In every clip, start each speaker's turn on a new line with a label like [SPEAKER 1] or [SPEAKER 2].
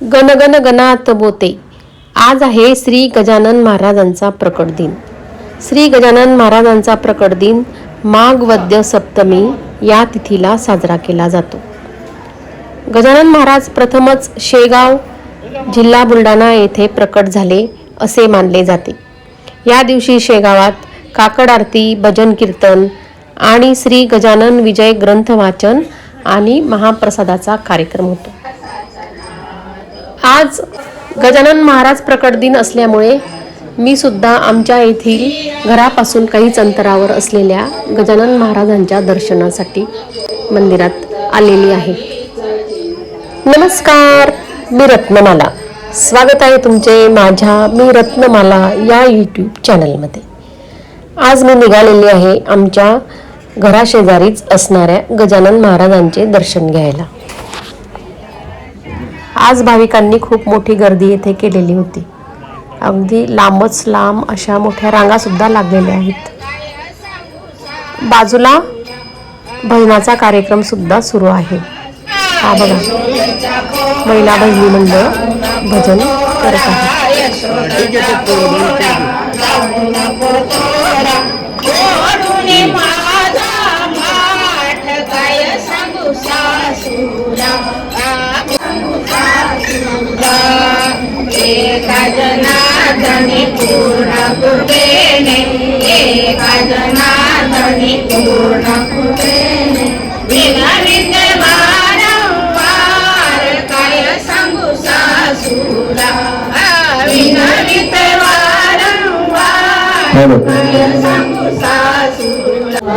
[SPEAKER 1] गणगण गणात बोते. आज आहे श्री गजानन महाराजांचा प्रकट दिन. श्री गजानन महाराजांचा प्रकट दिन माघ वद्य सप्तमी या तिथीला साजरा केला जातो. गजानन महाराज प्रथमच शेगाव जिल्हा बुलढाणा येथे प्रकट झाले असे मानले जाते. या दिवशी शेगावात काकड आरती भजन कीर्तन आणि श्री गजानन विजय ग्रंथ वाचन आणि महाप्रसादाचा कार्यक्रम होतो. आज गजानन महाराज प्रकट दिन असल्यामुळे मी सुद्धा आमच्या येथील घरापासून काहीच अंतरावर असलेल्या गजानन महाराजांच्या दर्शनासाठी मंदिरात आलेली आहे. नमस्कार मी रत्नमाला. स्वागत आहे तुमचे माझ्या मी रत्नमाला या यूट्यूब चॅनलमध्ये आज मी निघालेली आहे आमच्या घराशेजारीच असणाऱ्या गजानन महाराजांचे दर्शन घ्यायला. आज भाविकांनी खूप मोठी गर्दी येथे केलेली होती. अगदी लांबच लांब अशा मोठ्या रांगासुद्धा लागलेल्या आहेत. बाजूला भजनाचा कार्यक्रमसुद्धा सुरू आहे. हा बघा. महिला बहिणी मंडळ भजन करत आहे.
[SPEAKER 2] एका जनार्दनी पूर्ण कृपेने एका जनार्दनी पूर्ण कृपेने विनवित वारंवार काय सांगू सासूला? विनवित वारंवार काय सांगू सासूला?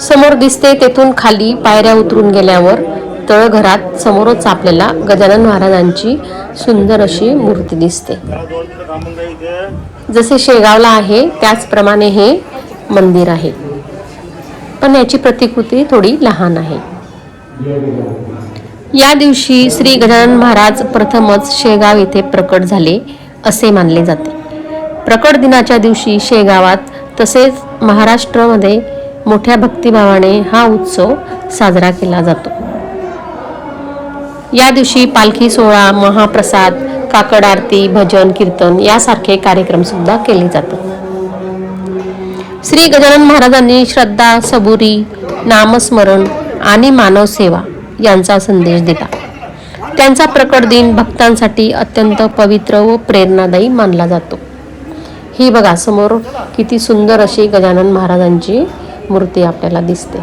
[SPEAKER 1] समोर दिसते तेथून खाली पायऱ्या उतरून गेल्यावर तळघरात समोरच आपल्याला गजानन महाराजांची सुंदर अशी मूर्ती दिसते. जसे शेगावला आहे त्याचप्रमाणे हे मंदिर आहे. पण याची प्रतिकृती थोडी लहान आहे. या दिवशी श्री गजानन महाराज प्रथमच शेगाव येथे प्रकट झाले असे मानले जाते. प्रकट दिनाच्या दिवशी शेगावात तसेच महाराष्ट्रामध्ये मोठ्या भक्तिभावाने हा उत्सव साजरा केला जातो. या दिवशी पालखी सोहळा महाप्रसाद काकड आरती भजन कीर्तन यासारखे कार्यक्रम सुद्धा केले जातात. श्री गजानन महाराजांनी श्रद्धा सबुरी नामस्मरण आणि मानव सेवा यांचा संदेश दिला. त्यांचा प्रकट दिन भक्तांसाठी अत्यंत पवित्र व प्रेरणादायी मानला जातो. ही बघा समोर किती सुंदर अशी गजानन महाराजांची मूर्ती आपल्याला दिसते.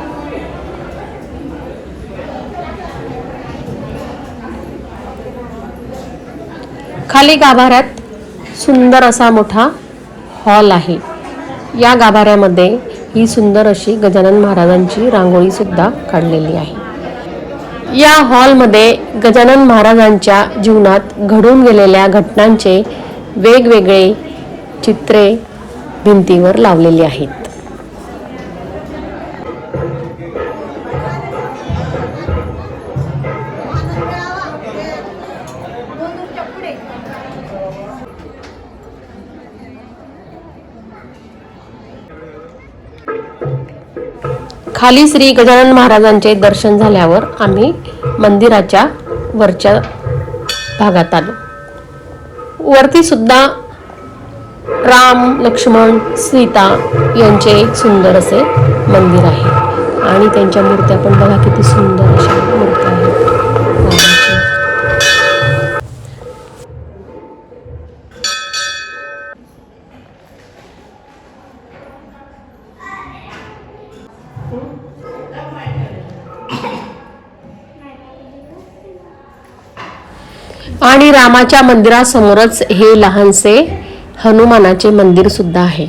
[SPEAKER 1] खाली गाभाऱ्यात सुंदर असा मोठा हॉल आहे. या गाभाऱ्यामध्ये ही सुंदर अशी गजानन महाराजांची रांगोळी सुद्धा काढलेली आहे. या हॉलमध्ये गजानन महाराजांच्या जीवनात घडून गेलेल्या घटनांचे वेगवेगळे चित्रे भिंतीवर लावलेली आहेत. खाली श्री गजानन महाराजांचे दर्शन झाल्यावर आम्ही मंदिराच्या वरच्या भागात आलो. वरती सुद्धा राम लक्ष्मण सीता यांचे एक सुंदर असे मंदिर आहे. आणि त्यांच्या मूर्त्या पण बघा किती सुंदर अशा मूर्त्या आहेत. आणि रामाच्या मंदिरासमोरच हे लहानसे हनुमानाचे मंदिर सुद्धा आहे.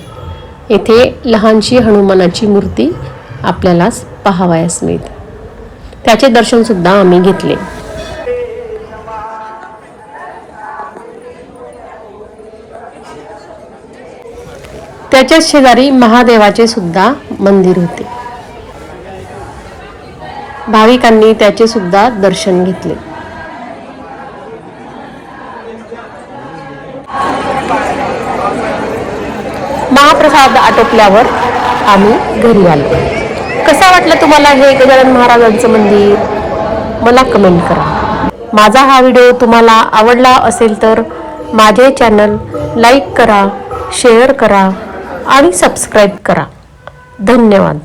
[SPEAKER 1] येथे लहानशी हनुमानाची मूर्ती आपल्याला पाहावयास मिळते. त्याचे दर्शन सुद्धा आम्ही घेतले. त्याच्याच शेजारी महादेवाचे सुद्धा मंदिर होते. भाविकांनी त्याचे सुद्धा दर्शन घेतले. महाप्रसाद आटोपल्यावर आम्ही घरी आलो. कसा वाटलं तुम्हाला हे गजानन महाराजांचं मंदिर? मला कमेंट करा. माझा हा व्हिडिओ तुम्हाला आवडला असेल तर माझे चॅनल लाईक करा शेअर करा आणि सबस्क्राईब करा. धन्यवाद.